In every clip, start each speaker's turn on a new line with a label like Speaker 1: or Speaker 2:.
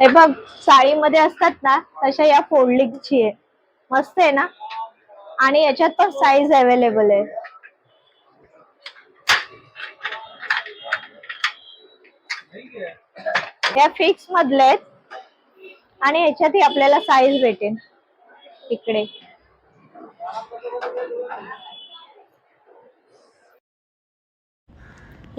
Speaker 1: हे बघ साडीमध्ये असतात ना तशा या फोल्डिंगची आहे. मस्त आहे ना? आणि याच्यात पण साईज अवेलेबल आहे. या फिक्स मधले आहेत. आणि याच्यातही आपल्याला साईज भेटेल. इकडे.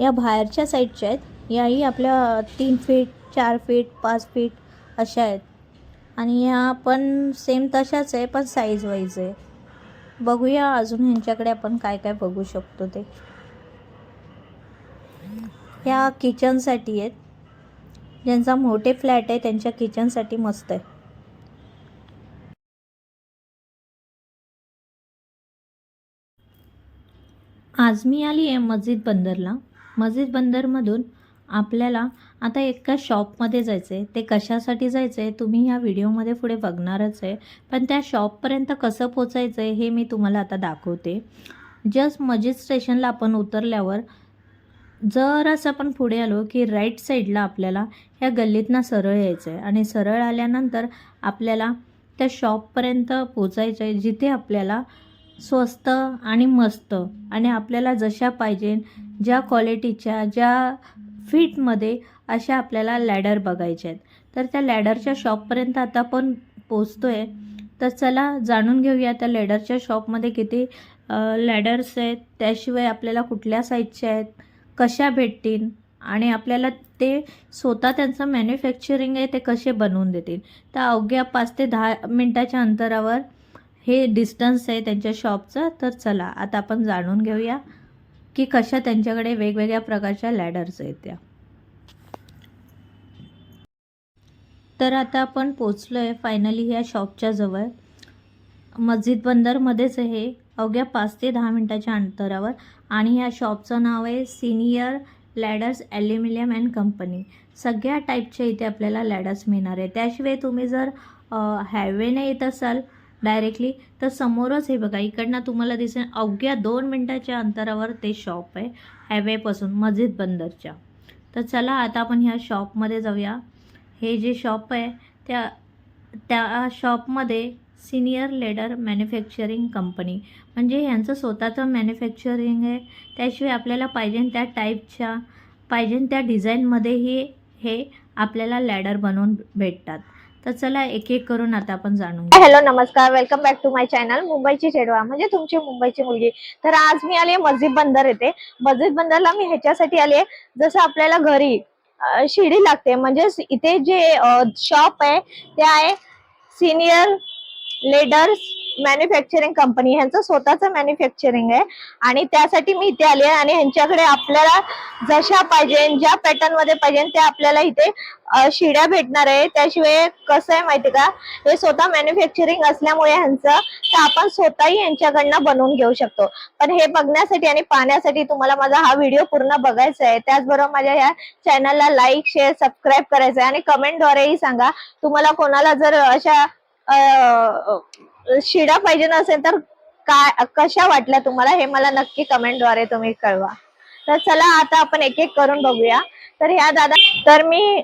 Speaker 1: या बाहेरच्या साईडच्या आहेत. याही आपल्या तीन फीट चार फीट पाच फीट अशा आहेत. आणि या पण सेम तशाच आहे पण साईज वाईज आहे. बघूया अजून ह्यांच्याकडे आपण काय काय बघू शकतो ते. ह्या किचनसाठी आहेत. ज्यांचा मोठे फ्लॅट आहे त्यांच्या किचनसाठी मस्त आहे. आज मी आली आहे मस्जिद बंदरला. मस्जिद बंदरमधून आपल्याला आता एका शॉपमध्ये जायचं आहे ते कशासाठी जायचं आहे तुम्ही ह्या व्हिडिओमध्ये पुढे बघणारच आहे. पण त्या शॉपपर्यंत कसं पोचायचं आहे हे मी तुम्हाला आता दाखवते. जस्ट मजिद स्टेशनला आपण उतरल्यावर जर असं आपण पुढे आलो की राईट साईडला आपल्याला ह्या गल्लीतनं सरळ यायचं आहे आणि सरळ आल्यानंतर आपल्याला त्या शॉपपर्यंत पोचायचं आहे जिथे आपल्याला स्वस्त आणि मस्त आणि आपल्याला जशा पाहिजे ज्या क्वालिटीच्या ज्या फिटमध्ये अशा आपल्याला लॅडर बघायचे आहेत. तर त्या लॅडरच्या शॉपपर्यंत आता आपण पोचतो आहे तर चला जाणून घेऊया त्या लॅडरच्या शॉपमध्ये किती लॅडर्स आहेत. त्याशिवाय आपल्याला कुठल्या साईजच्या आहेत कशा भेटतील आणि आपल्याला ते स्वतः त्यांचं मॅन्युफॅक्चरिंग आहे ते कसे बनवून देतील. तर अवघ्या पाच ते दहा मिनटाच्या अंतरावर हे डिस्टन्स आहे त्यांच्या शॉपचं. तर चला आता आपण जाणून घेऊया. की कशा त्यांच्याकडे वेगवेगळ्या प्रकारच्या लॅडर्स आहेत त्या. तर आता आपण पोचलो आहे फायनली ह्या शॉपच्या जवळ. मस्जिद बंदरमध्येच आहे. हे अवघ्या पाच ते दहा मिनटाच्या अंतरावर. आणि ह्या शॉपचं नाव आहे senior ladders aluminium and company सगळ्या टाईपच्या इथे आपल्याला लॅडर्स मिळणार आहे त्याशिवाय तुम्ही जर हायवेने येत असाल डायरेक्टली. तर समोरच हे बघा इकडनं तुम्हाला दिसेल अवघ्या दोन मिनटाच्या अंतरावर ते शॉप आहे हायवेपासून मस्जिद बंदरच्या. तर चला आता आपण ह्या शॉपमध्ये जाऊया. हे जे शॉप आहे त्या त्या शॉपमध्ये सिनियर लेडर मॅन्युफॅक्चरिंग कंपनी. म्हणजे ह्यांचं स्वतःचं मॅन्युफॅक्चरिंग आहे त्याशिवाय आपल्याला पाहिजे त्या टाईपच्या पाहिजे त्या डिझाईनमध्येही हे आपल्याला लॅडर बनवून भेटतात. तर चला एक एक करून आता आपण जाणून हॅलो नमस्कार. Welcome back to my channel मुंबईची चेडवा. म्हणजे तुमची मुंबईची मुलगी. तर आज मी आली मस्जिद बंदर येते मस्जिद बंदरला मी ह्याच्यासाठी आली जसं आपल्याला घरी शिडी लागते. म्हणजे इथे जे शॉप आहे ते आहे सिनियर लेडर्स मॅन्युफॅक्चरिंग कंपनी ह्यांचं स्वतःचं मॅन्युफॅक्चरिंग आहे. आणि त्यासाठी मी इथे आली आहे आणि ह्यांच्याकडे आपल्याला जशा पाहिजे ज्या पॅटर्नमध्ये पाहिजे त्या आपल्याला इथे शिड्या भेटणार आहे. त्याशिवाय कसं आहे माहिती का? हे स्वतः मॅन्युफॅक्चरिंग असल्यामुळे ह्यांचं तर आपण स्वतःही यांच्याकडनं बनवून घेऊ शकतो. पण हे बघण्यासाठी आणि पाहण्यासाठी तुम्हाला माझा हा व्हिडिओ पूर्ण बघायचा आहे. त्याचबरोबर माझ्या या चॅनलला लाईक शेअर सबस्क्राईब करायचं आहे. आणि कमेंटद्वारेही सांगा तुम्हाला कोणाला जर अशा शिडा पाहिजे नसेल तर काय कशा वाटल्या तुम्हाला हे मला नक्की कमेंटद्वारे तुम्ही कळवा. तर चला आता आपण एक एक करून बघूया. तर ह्या दादा तर मी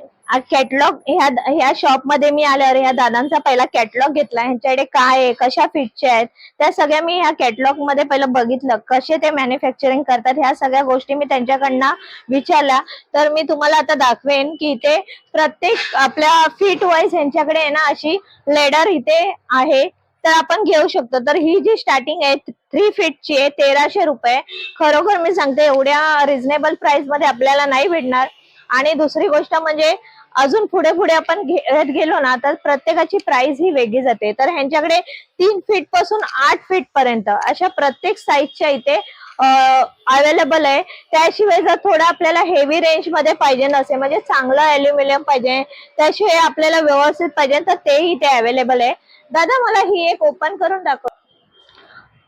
Speaker 1: कॅटलॉग ह्या ह्या शॉपमध्ये मी आल्यावर ह्या दादांचा पहिला कॅटलॉग घेतला. ह्यांच्याकडे काय आहे? कशा फिटच्या आहेत? त्या सगळ्या मी ह्या कॅटलॉगमध्ये पहिलं बघितलं. कसे ते मॅन्युफॅक्चरिंग करतात? ह्या सगळ्या गोष्टी मी त्यांच्याकडनं विचारल्या. तर मी तुम्हाला आता दाखवेन की इथे प्रत्येक आपल्या फिट वाईज ह्यांच्याकडे आहे ना अशी लेडर इथे आहे. तर आपण घेऊ शकतो. तर ही जी स्टार्टिंग आहे थ्री फीटची आहे तेराशे रुपये. खरोखर मी सांगते एवढ्या रिझनेबल प्राइसमध्ये आपल्याला नाही भेटणार. आणि दुसरी गोष्ट म्हणजे अजून पुढे पुढे आपण घेत गेलो ना तर प्रत्येकाची प्राइस ही वेगळी जाते. तर ह्यांच्याकडे तीन फीटपासून आठ फीट पर्यंत अशा प्रत्येक साईजच्या इथे अवेलेबल आहे. त्याशिवाय जर थोडं आपल्याला हेवी रेंजमध्ये पाहिजे नसेल म्हणजे चांगलं अल्युमिनियम पाहिजे त्याशिवाय आपल्याला व्यवस्थित पाहिजे तर तेही ते अवेलेबल आहे. दादा मला ही एक ओपन करून दाखव.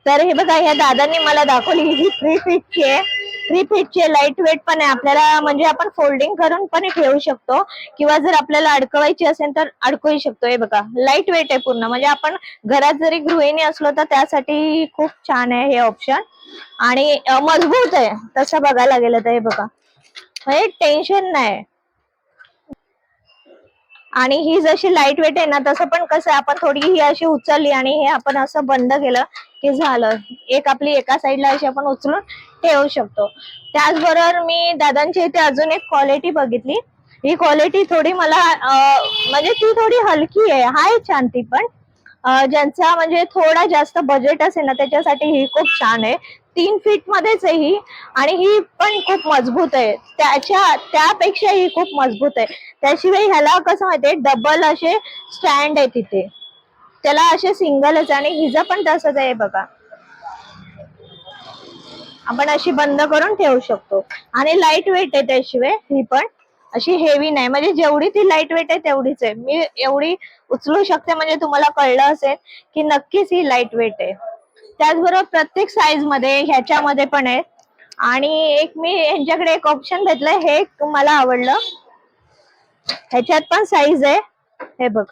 Speaker 1: तर हे बघा ह्या दादांनी मला दाखवली ही थ्री फीटची आहे. थ्री फीटची लाइट वेट पण आहे. आपल्याला म्हणजे आपण फोल्डिंग करून पण ठेवू शकतो. किंवा जर आपल्याला अडकवायची असेल तर अडकवू शकतो. हे बघा लाइट वेट आहे पूर्ण. म्हणजे आपण घरात जरी गृहिणी असलो तर त्यासाठी खूप छान आहे हे ऑप्शन आणि मजबूत आहे. तसं बघायला गेलं तर हे बघा. म्हणजे टेन्शन नाही.
Speaker 2: आणि ही जशी लाइट वेट आहे ना तसं पण कसं आहे, आपण थोडी ही अशी उचलली आणि हे आपण असं बंद केलं की झालं. एक आपली एका साईडला अशी आपण उचलून ठेवू शकतो. त्याचबरोबर मी दादांच्या इथे अजून एक क्वालिटी बघितली. ही क्वालिटी थोडी मला म्हणजे ती थोडी हलकी आहे. हाय छान ती पण. ज्यांचा म्हणजे थोडा जास्त बजेट असेल ना त्याच्यासाठी ही खूप छान आहे. तीन फीट मध्येच आहे ही. आणि ही पण खूप मजबूत आहे. त्याच्या त्यापेक्षा ही खूप मजबूत आहे. त्याशिवाय ह्याला कसं माहितीये डबल असे स्टँड आहे तिथे त्याला असे सिंगलच आणि हिजा पण तसंच आहे बघा. आपण अशी बंद करून ठेवू शकतो. आणि लाइट वेट आहे त्याशिवाय ही पण. अशी हेवी नाही. म्हणजे जेवढी ती लाइट वेट आहे तेवढीच आहे. मी एवढी उचलू शकते म्हणजे तुम्हाला कळलं असेल की नक्कीच ही लाइट वेट आहे. त्याचबरोबर प्रत्येक साईजमध्ये ह्याच्यामध्ये पण आहे. आणि एक मी ह्यांच्याकडे एक ऑप्शन घेतलंय हे मला आवडलं. ह्याच्यात पण साईज आहे. हे बघ.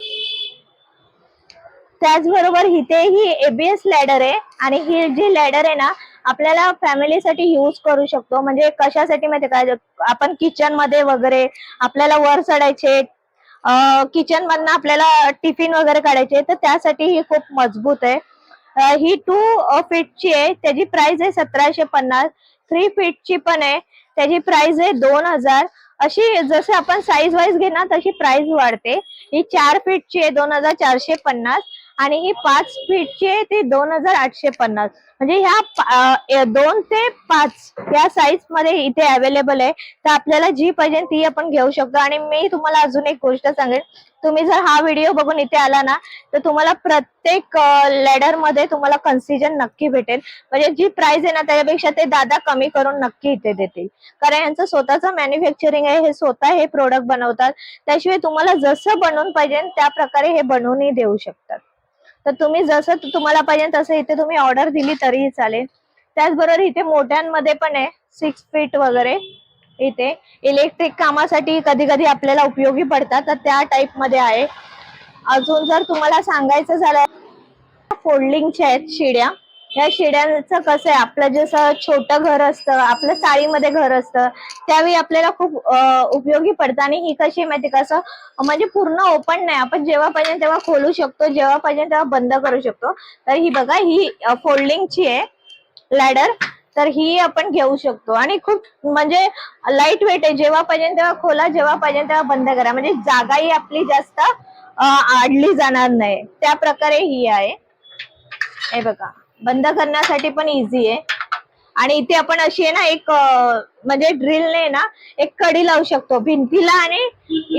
Speaker 2: त्याचबरोबर इथे ही एबीएस लॅडर आहे. आणि ही जी लॅडर आहे ना आपल्याला फॅमिलीसाठी यूज करू शकतो. म्हणजे कशासाठी माहिती काय आपण किचनमध्ये वगैरे आपल्याला वर चढायचे किचन मधनं आपल्याला टिफिन वगैरे काढायचे तर त्यासाठी ही खूप मजबूत आहे. ही टू फीटची आहे. त्याची प्राइस आहे सतराशे पन्नास. थ्री फीटची पण आहे. त्याची प्राइस आहे दोन हजार. अशी जसं आपण साईज वाईज घेणार तशी प्राइस वाढते. ही चार फीटची आहे दोन हजार चारशे पन्नास. आणि ही पाच फीटचे ते दोन हजार आठशे पन्नास. म्हणजे ह्या दोन ते पाच या साईजमध्ये इथे अवेलेबल आहे. तर आपल्याला जी पाहिजे ती आपण घेऊ शकतो. आणि मी तुम्हाला अजून एक गोष्ट सांगेन. तुम्ही जर हा व्हिडिओ बघून इथे आला ना तर तुम्हाला प्रत्येक लेडरमध्ये तुम्हाला कन्सिजन नक्की भेटेल. म्हणजे जी प्राइस आहे ना त्याच्यापेक्षा ते दादा कमी करून नक्की इथे देतील. कारण यांचं स्वतःचं मॅन्युफॅक्चरिंग आहे हे स्वतः हे प्रोडक्ट बनवतात. त्याशिवाय तुम्हाला जसं बनवून पाहिजे त्या प्रकारे हे बनवूनही देऊ शकतात तर तुम्ही जसं तुम्हाला पाहिजे तसं इथे तुम्ही ऑर्डर दिली तरीही चालेल. त्याचबरोबर इथे मोठ्यांमध्ये पण आहे. सिक्स फीट वगैरे इथे. इलेक्ट्रिक कामासाठी कधी कधी आपल्याला उपयोगी पडतात. तर त्या टाइपमध्ये आहे. अजून जर तुम्हाला सांगायचं झालं फोल्डिंगच्या आहेत शिड्या. या शिड्यांचं कसं आहे? आपलं जसं छोटं घर असतं आपलं चाळीमध्ये घर असतं त्यावेळी आपल्याला खूप उपयोगी पडतं. आणि ही कशी माहिती कसं म्हणजे पूर्ण ओपन नाही. आपण जेव्हा पाहिजे तेव्हा खोलू शकतो. जेव्हा पाहिजे तेव्हा बंद करू शकतो. तर ही बघा ही फोल्डिंगची आहे लॅडर तर ही आपण घेऊ शकतो. आणि खूप म्हणजे लाइट वेट आहे. जेव्हा पाहिजे तेव्हा खोला जेव्हा पाहिजे तेव्हा बंद करा. म्हणजे जागाही आपली जास्त आडली जाणार नाही. त्या प्रकारे ही आहे. हे बघा. बंद करण्यासाठी पण इझी आहे. आणि इथे आपण अशी आहे ना एक म्हणजे ड्रिलने ना एक कडी लावू शकतो भिंतीला आणि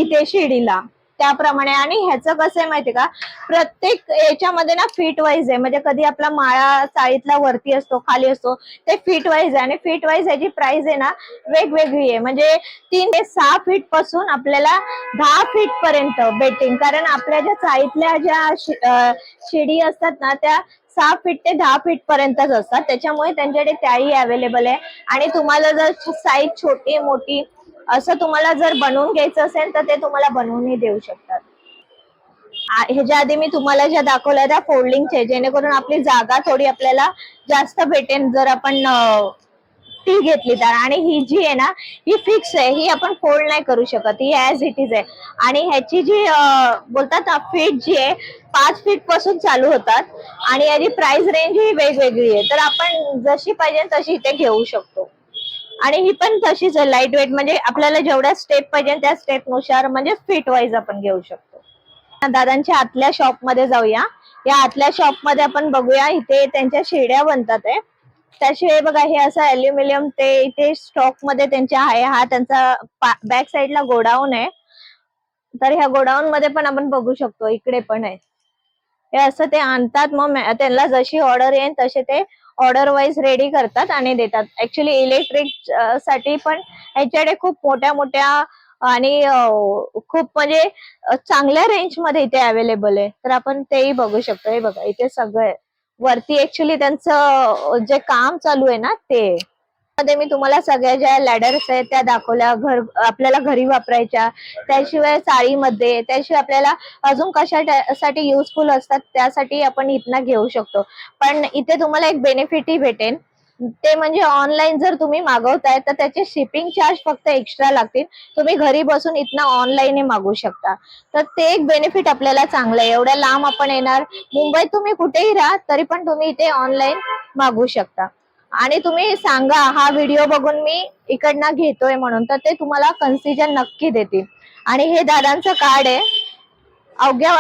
Speaker 2: इथे शिडीला. त्याप्रमाणे आणि ह्याचं कसं आहे माहिती का? प्रत्येक याच्यामध्ये ना फीट वाईज आहे. म्हणजे कधी आपला माळा चाळीतला वरती असतो खाली असतो ते फीट वाईज आहे. आणि फीट वाईज याची प्राइस आहे ना वेगवेगळी आहे. म्हणजे तीन ते सहा फीटपासून आपल्याला दहा फीट पर्यंत बेटिंग कारण आपल्या ज्या चाळीतल्या ज्या शिडी असतात ना त्या सहा फीट ते दहा फीट पर्यंतच असतात. त्याच्यामुळे त्यांच्याकडे त्याही अवेलेबल आहे. आणि तुम्हाला जर साईज छोटी मोठी असं तुम्हाला जर बनवून घ्यायचं असेल तर ते तुम्हाला बनवूनही देऊ शकतात. ह्याच्या आधी मी तुम्हाला ज्या दाखवल्या त्या फोल्डिंगचे जेणेकरून आपली जागा थोडी आपल्याला जास्त भेटेल जर आपण ती घेतली तर. आणि ही जी आहे ना ही फिक्स आहे ही आपण फोल्ड नाही करू शकत ही ऍज इट इज आहे. आणि ह्याची जी बोलतात ना फीट जी आहे पाच फीटपासून चालू होतात. आणि याची प्राइस रेंज ही वेगवेगळी आहे. तर आपण जशी पाहिजे तशी इथे घेऊ शकतो. आणि ही पण तशीच आहे लाइट वेट म्हणजे आपल्याला जेवढ्या स्टेप पाहिजे त्या स्टेपनुसार म्हणजे फिट वाईज आपण घेऊ शकतो. दादांच्या आतल्या शॉपमध्ये जाऊया. या आतल्या शॉपमध्ये आपण बघूया इथे त्यांच्या शेड्या बनतात आहे त्याशिवाय बघा हे असं अल्युमिनियम ते इथे स्टॉकमध्ये त्यांच्या आहे. हा त्यांचा बॅक साईडला गोडाऊन आहे. तर ह्या गोडाऊन मध्ये पण आपण बघू शकतो इकडे पण आहे. हे असं ते आणतात मग त्यांना जशी ऑर्डर येईल तसे ते ऑर्डर वाईज रेडी करतात आणि देतात. ऍक्च्युली इलेक्ट्रिकसाठी पण ह्याच्याकडे खूप मोठ्या मोठ्या आणि खूप म्हणजे चांगल्या रेंजमध्ये इथे अवेलेबल आहे. तर आपण तेही बघू शकतो. हे बघा इथे सगळं वरती ऍक्च्युली त्यांचं जे काम चालू आहे ना ते. मध्ये मी तुम्हाला सगळ्या ज्या लॅडर्स आहेत त्या दाखवल्या. घर आपल्याला घरी वापरायच्या. त्याशिवाय साडीमध्ये त्याशिवाय आपल्याला अजून कशासाठी युजफुल असतात त्यासाठी आपण इथनं घेऊ शकतो. पण इथे तुम्हाला एक बेनिफिटही भेटेल ते म्हणजे ऑनलाईन जर तुम्ही मागवताय तर त्याचे शिपिंग चार्ज फक्त एक्स्ट्रा लागतील. तुम्ही घरी बसून इथनं ऑनलाईन मागवू शकता. तर ते एक बेनिफिट आपल्याला चांगलं आहे. एवढ्या लांब आपण येणार. मुंबईत तुम्ही कुठेही राहा तरी पण तुम्ही इथे ऑनलाईन मागवू शकता. आणि तुम्ही सांगा हा व्हिडिओ बघून मी इकडनं घेतोय म्हणून तर ते तुम्हाला कन्सिजन नक्की देतील. आणि हे दादांचं कार्ड आहे. अवघ्या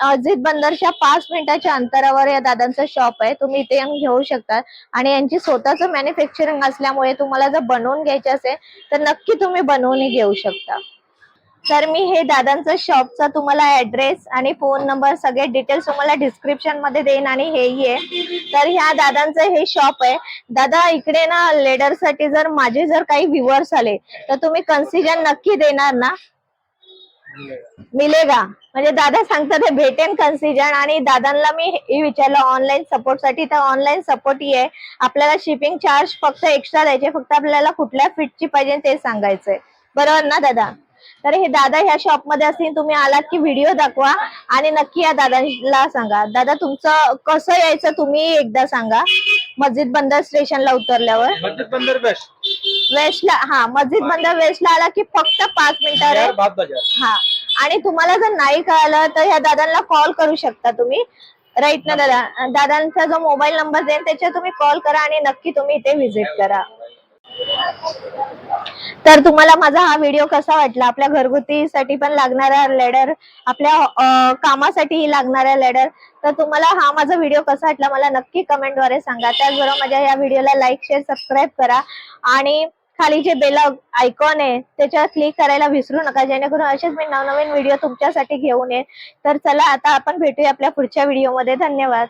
Speaker 2: अजित बंदरच्या पाच मिनिटाच्या अंतरावर या दादांचं शॉप आहे. तुम्ही इथे येऊन घेऊ शकता. आणि यांची स्वतःच मॅन्युफॅक्चरिंग असल्यामुळे तुम्हाला जर बनवून घ्यायचे असेल तर नक्की तुम्ही बनवून घेऊ शकता. तर मी हे दादांचं शॉपचा तुम्हाला ऍड्रेस आणि फोन नंबर सगळे डिटेल्स तुम्हाला डिस्क्रिप्शनमध्ये देईन आणि हेही आहे. तर ह्या दादांचं हे शॉप आहे. दादा इकडे ना लेडरसाठी जर माझे जर काही व्ह्युअर्स आले तर तुम्ही कन्सिजन नक्की देणार ना? मिलेगा. म्हणजे दादा सांगतात हे भेटेन कन्सिजन आणि दादांना मी हे विचारलं ऑनलाईन सपोर्टसाठी? तर ऑनलाईन सपोर्ट ही आहे. आपल्याला शिपिंग चार्ज फक्त एक्स्ट्रा द्यायचे फक्त आपल्याला कुठल्या फिटची पाहिजे ते सांगायचंय. बरोबर ना दादा? तर हे दादा ह्या शॉपमध्ये असतील तुम्ही आलात की व्हिडिओ दाखवा आणि नक्की या दादाला सांगा. दादा तुमचं कसं यायचं तुम्ही एकदा सांगा. मस्जिद बंदर स्टेशनला उतरल्यावर.
Speaker 3: मस्जिद बंदर बेस्ट
Speaker 2: वेस्टला हा मस्जिद बंदर वेस्टला आला की फक्त पाच मिनिटावर आहे.
Speaker 3: बाजार.
Speaker 2: हा आणि तुम्हाला जर नाही कळालं तर ह्या दादांना कॉल करू शकता तुम्ही. राईट ना दादा? दादांचा जो मोबाईल नंबर देईल त्याच्यावर तुम्ही कॉल करा आणि नक्की तुम्ही इथे व्हिजिट करा. तर तुम्हाला माझा हा व्हिडिओ कसा वाटला? आपल्या घरगुतीसाठी पण लागणारा लेडर आपल्या कामासाठी लागणारा लेडर तर तुम्हाला हा माझा व्हिडिओ कसा वाटला? मला नक्की कमेंटद्वारे सांगा. त्याचबरोबर माझ्या या व्हिडिओला लाईक शेअर सबस्क्राईब करा. आणि खाली जे बेल आयकॉन आहे त्याच्यावर क्लिक करायला विसरू नका. जेणेकरून असेच मी नवनवीन व्हिडिओ तुमच्यासाठी घेऊन येईन. तर चला आता आपण भेटूया आपल्या पुढच्या व्हिडिओमध्ये धन्यवाद.